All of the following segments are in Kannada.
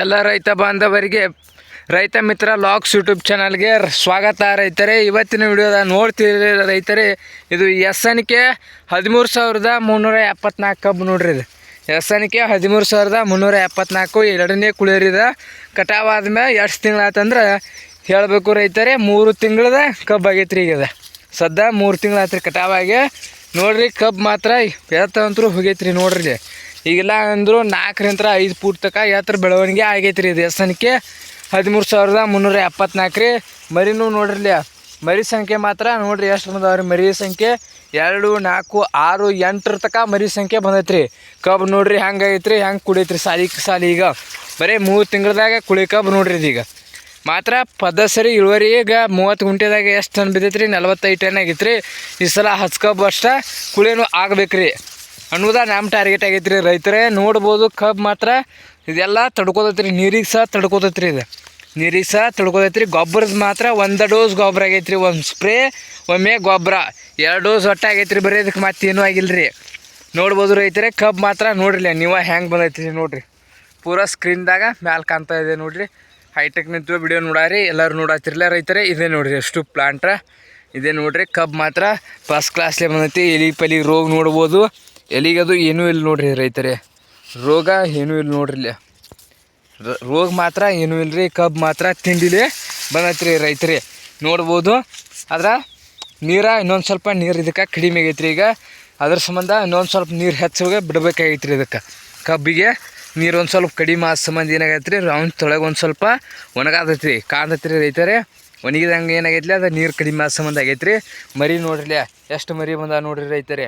ಎಲ್ಲ ರೈತ ಬಾಂಧವರಿಗೆ, ರೈತ ಮಿತ್ರ ಲಾಕ್ಸ್ ಯೂಟ್ಯೂಬ್ ಚಾನಲ್ಗೆ ಸ್ವಾಗತ ರೈತರೇ ಇವತ್ತಿನ ವಿಡಿಯೋದ ನೋಡ್ತೀರಿ ರೈತರೇ, ಇದು ಎಸ್ ಎನ್ ಕೆ ಹದಿಮೂರು ಸಾವಿರದ ಮುನ್ನೂರ ಎಪ್ಪತ್ನಾಲ್ಕು ಕಬ್ಬು ನೋಡ್ರಿ ಇದು ಎಸ್ ಎನ್ ಕೆ ಹದಿಮೂರು ಸಾವಿರದ ಮುನ್ನೂರ ಎಪ್ಪತ್ನಾಲ್ಕು ಎರಡನೇ ಕುಳಿಯರಿದ ಕಟಾವ್ ಆದ್ಮೇಲೆ ಎಷ್ಟು ತಿಂಗಳಾತಂದ್ರೆ ಹೇಳಬೇಕು ರೈತರೇ, ಮೂರು ತಿಂಗಳದ ಕಬ್ಬು ಆಗೈತ್ರಿ ಈಗ ಇದು. ಸದ್ದ ಮೂರು ತಿಂಗಳಾಯ್ತು ರೀ ಕಟಾವಾಗಿ ನೋಡ್ರಿ ಕಬ್ಬು ಮಾತ್ರ ಎತ್ತಂತರೂ ಹೋಗೈತ್ರಿ ನೋಡ್ರಿ. ಈಗೆಲ್ಲ ಅಂದರು ನಾಲ್ಕರಿಂದ ಐದು ಫೂಟ್ ತನಕ ಎತ್ತರ ಬೆಳವಣಿಗೆ ಆಗೈತ್ರಿ ಇದು ಸಂಖ್ಯೆ ಹದಿಮೂರು ಸಾವಿರದ ಮುನ್ನೂರ ಎಪ್ಪತ್ನಾಲ್ಕು ರೀ ಮರಿನೂ ನೋಡ್ರಿಲ್ಲ ಮರಿ ಸಂಖ್ಯೆ ಮಾತ್ರ ನೋಡ್ರಿ ಎಷ್ಟು ಬಂದವ್ರಿ ಮರಿ ಸಂಖ್ಯೆ? ಎರಡು, ನಾಲ್ಕು, ಆರು, ಎಂಟರ ತನಕ ಮರಿ ಸಂಖ್ಯೆ ಬಂದೈತ್ರಿ. ಕಬ್ಬು ನೋಡ್ರಿ ಹೆಂಗೆ ಆಗೈತ್ರಿ, ಹೆಂಗೆ ಕುಡೈತ್ರಿ ಸಾಲಿ ಸಾಲಿ ಈಗ. ಬರೀ ಮೂರು ತಿಂಗಳದಾಗ ಕುಳಿ ಕಬ್ಬು ನೋಡ್ರಿ ಇದೀಗ. ಮಾತ್ರ ಪದ ಸರಿ ಇಳುವರಿ ಈಗ ಮೂವತ್ತು ಗುಂಟೆದಾಗ ಎಷ್ಟು ಟನ್ ಬಿದ್ದೈತ್ರಿ? ನಲ್ವತ್ತೈದು ಟನ್ ಆಗೈತ್ರಿ. ಈ ಸಲ ಹಚ್ಕಬ್ಬು ಅಷ್ಟ ಕುಳಿನೂ ಆಗ್ಬೇಕ್ರಿ. ಅನ್ನೋದ ನಮ್ಮ ಟಾರ್ಗೆಟ್ ಆಗೈತ್ರಿ ರೈತರೇ. ನೋಡ್ಬೋದು ಕಬ್ ಮಾತ್ರ ಇದೆಲ್ಲ ತಡ್ಕೋತೈತ್ರಿ, ನೀರಿಗೆ ಸಹ ತಡ್ಕೋತೈತ್ರಿ ಇದು. ನೀರಿಗೆ ಸಹ ತಡ್ಕೋತೈತ್ರಿ, ಗೊಬ್ಬರದ ಮಾತ್ರ ಒಂದು ಡೋಸ್ ಗೊಬ್ಬರ ಆಗೈತ್ರಿ, ಒಂದು ಸ್ಪ್ರೇ ಒಮ್ಮೆ ಗೊಬ್ಬರ. ಎರಡು ಡೋಸ್ ಒಟ್ಟ ಆಗೈತ್ರಿ ಬರೀ ಇದಕ್ಕೆ ಮತ್ತೇನೂ ಆಗಿಲ್ಲರಿ ನೋಡ್ಬೋದು ರೈತರೇ ಕಬ್ ಮಾತ್ರ ನೋಡ್ರಿ ನೀವು ಹೆಂಗೆ ಬಂದೈತ್ರಿ ನೋಡಿರಿ. ಪೂರಾ ಸ್ಕ್ರೀನ್ದಾಗ ಮ್ಯಾಲೆ ಕಾಣ್ತಾ ಇದೆ ನೋಡಿರಿ. ಹೈಟೆಕ್ ನಿಂತು ವಿಡಿಯೋ ನೋಡಾರಿ, ಎಲ್ಲರೂ ನೋಡತ್ತಿರಲ್ಲ ರೈತರೇ, ಇದೇ ನೋಡಿರಿ ಎಷ್ಟು ಪ್ಲಾಂಟ್ರ ಇದೇ ನೋಡ್ರಿ ಕಬ್ ಮಾತ್ರ ಫಸ್ಟ್ ಕ್ಲಾಸ್ಲೇ ಬಂದೈತಿ, ಎಲಿ ಪಲಿ ರೋಗ ನೋಡ್ಬೋದು. ಎಲಿಗದು ಏನೂ ಇಲ್ಲ ನೋಡ್ರಿ ರೈತರೇ. ರೋಗ ಏನೂ ಇಲ್ಲ ನೋಡ್ರಿ ರೋಗ ಮಾತ್ರ ಏನೂ ಇಲ್ಲ ರೀ ಕಬ್ಬು ಮಾತ್ರ ತಿಂಡಿಲಿ ಬಂದೈತ್ರಿ ರೈತರೇ. ನೋಡ್ಬೋದು. ಆದ್ರೆ ನೀರ ಇನ್ನೊಂದು ಸ್ವಲ್ಪ ನೀರು ಇದಕ್ಕೆ ಕಡಿಮೆ ಆಗೈತ್ರಿ ಈಗ. ಅದ್ರ ಸಂಬಂಧ ಇನ್ನೊಂದು ಸ್ವಲ್ಪ ನೀರು ಹೆಚ್ಚಿಗೆ ಬಿಡ್ಬೇಕಾಗೈತ್ರಿ ಇದಕ್ಕೆ. ಕಬ್ಬಿಗೆ ನೀರು ಒಂದು ಸ್ವಲ್ಪ ಕಡಿಮೆ ಆದ ಸಂಬಂಧ ಏನಾಗೈತೆ ರೀ ರೌಂಡ್ ತೊಳಗೆ ಒಂದು ಸ್ವಲ್ಪ ಒಣಗಾದೈತಿ ರೀ ಕಾಂದೈತಿ ರೀ ರೈತರೇ. ಒಣಗಿದಂಗೆ ಏನಾಗೈತ್ಲಿ ಅದು ನೀರು ಕಡಿಮೆ ಆದ ಸಂಬಂಧ ಆಗೈತೆ ರೀ ಮರಿ ನೋಡ್ರಿ ಎಷ್ಟು ಮರಿ ಬಂದ ನೋಡ್ರಿ ರೈತರೇ.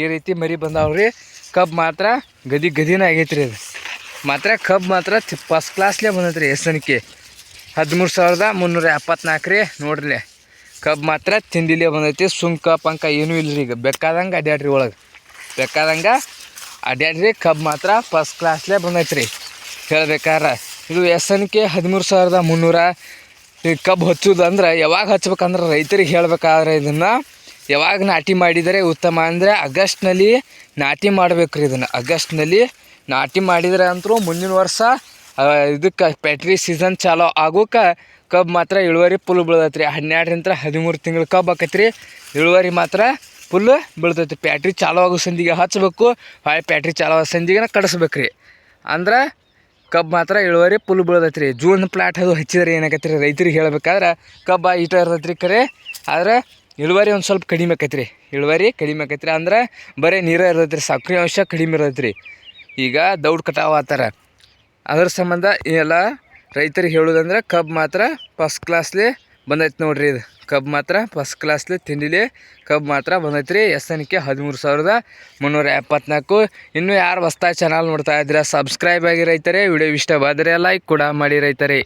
ಈ ರೀತಿ ಮರಿ ಬಂದಾವ್ರಿ. ಕಬ್ಬು ಮಾತ್ರ ಗದಿ ಗದಿನ ಆಗೈತ್ರಿ ರೀ ಅದು. ಮಾತ್ರ ಕಬ್ಬು ಮಾತ್ರ ಫಸ್ಟ್ ಕ್ಲಾಸ್ಲೇ ಬಂದೈತೆ ರೀ ಕೆ ಹದಿಮೂರು ಸಾವಿರದ ಮುನ್ನೂರ ಎಪ್ಪತ್ನಾಲ್ಕು ರೀ, ನೋಡ್ರಿ. ಕಬ್ಬು ಮಾತ್ರ ತಿಂಡಿಲೇ ಬಂದೈತಿ. ಸುಂಕ, ಪಂಕ ಏನೂ ಇಲ್ಲ ರೀ ಈಗ. ಬೇಕಾದಂಗೆ ಅಡ್ಯಾಡ್ರಿ ಒಳಗೆ. ಬೇಕಾದಂಗೆ ಅಡ್ಯಾಡ್ರಿ. ಕಬ್ಬು ಮಾತ್ರ ಫಸ್ಟ್ ಕ್ಲಾಸ್ಲೇ ಬಂದೈತೆ ರೀ ಇದು ಎಸ್ ಎನ್ ಕೆ ಹದಿಮೂರು ಸಾವಿರದ ಮುನ್ನೂರ. ಈ ಕಬ್ಬು ಹಚ್ಚೋದು ಅಂದ್ರೆ ಯಾವಾಗ ಹಚ್ಬೇಕಂದ್ರೆ ರೈತರಿಗೆ ಹೇಳ್ಬೇಕಾದ್ರೆ ಇದನ್ನು ಯಾವಾಗ ನಾಟಿ ಮಾಡಿದರೆ ಉತ್ತಮ ಅಂದರೆ ಆಗಸ್ಟ್ನಲ್ಲಿ ನಾಟಿ ಮಾಡ್ಬೇಕು ರೀ ಇದನ್ನು. ಆಗಸ್ಟ್ನಲ್ಲಿ ನಾಟಿ ಮಾಡಿದರೆ ಅಂತೂ ಮುಂದಿನ ವರ್ಷ ಇದಕ್ಕೆ ಪ್ಯಾಟ್ರಿ ಸೀಸನ್ ಚಾಲೋ ಆಗೋಕೆ ಕಬ್ಬು ಮಾತ್ರ ಇಳುವರಿ ಫುಲ್ ಬೀಳ್ತೈತೆ ರೀ. ಹನ್ನೆರಡರಿಂದ ಹದಿಮೂರು ತಿಂಗಳು ಕಬ್ಬು ಆಕೈತೆ ರೀ. ಇಳುವರಿ ಮಾತ್ರ ಫುಲ್ ಬೀಳ್ತೈತಿ. ಪ್ಯಾಟ್ರಿ ಚಾಲೋ ಆಗೋ ಸಂದಿಗೆ ಹಚ್ಚಬೇಕು ಹಾಯ್ ಪ್ಯಾಟ್ರಿ ಚಾಲೋ ಆಗೋ ಸಂದಿಗೆ ಕಡಿಸ್ಬೇಕು ರೀ. ಅಂದ್ರೆ ಕಬ್ಬು ಮಾತ್ರ ಇಳುವರಿ ಫುಲ್ ಬೀಳ್ತೈತೆ ರೀ. ಜೂನ್ ಪ್ಲಾಟ್ ಅದು ಹಚ್ಚಿದ್ರೆ ಏನಾಗತ್ತೆ ರೀ? ರೈತರಿಗೆ ಹೇಳ್ಬೇಕಾದ್ರೆ ಕಬ್ಬು ಈಟ ಇರ್ತೈತೆ ರೀ ಕರೆ. ಆದ್ರೆ ಇಳುವರಿ ಒಂದು ಸ್ವಲ್ಪ ಕಡಿಮೆ ಆಕೈತೆ ರೀ ಇಳುವರಿ ಕಡಿಮೆ ಆಕೈತೆ ರೀ ಅಂದ್ರೆ ಬರೀ ನೀರೇ ಇರ್ತೈತೆ ರೀ ಸಕ್ರೆ ಅಂಶ ಕಡಿಮೆ ಇರ್ತೈತೆ ರೀ ಈಗ ದೌಡ್ ಕಟಾವು ಆತಾರ. ಅದ್ರ ಸಂಬಂಧ ಎಲ್ಲ ರೈತರಿಗೆ ಹೇಳೋದಂದ್ರೆ ಕಬ್ ಮಾತ್ರ ಫಸ್ಟ್ ಕ್ಲಾಸ್ಲಿ ಬಂದೈತೆ ನೋಡ್ರಿ ಇದು. ಕಬ್ ಮಾತ್ರ ಫಸ್ಟ್ ಕ್ಲಾಸ್ಲಿ ತಿಂಡಿಲಿ ಕಬ್ ಮಾತ್ರ ಬಂದೈತೆ ರೀ ಎಸ್ ಎನ್ ಕೆ ಹದಿಮೂರು ಸಾವಿರದ ಮುನ್ನೂರ ಎಪ್ಪತ್ನಾಲ್ಕು. ಇನ್ನೂ ಯಾರು ಹೊಸ್ದಾಗಿ ಚಾನಲ್ ನೋಡ್ತಾ ಇದ್ದೀರಾ ಸಬ್ಸ್ಕ್ರೈಬ್ ಆಗಿ ರೈತರೇ. ವಿಡಿಯೋ ಇಷ್ಟವಾದರೆ ಲೈಕ್ ಕೂಡ ಮಾಡಿ ರೈತರೇ.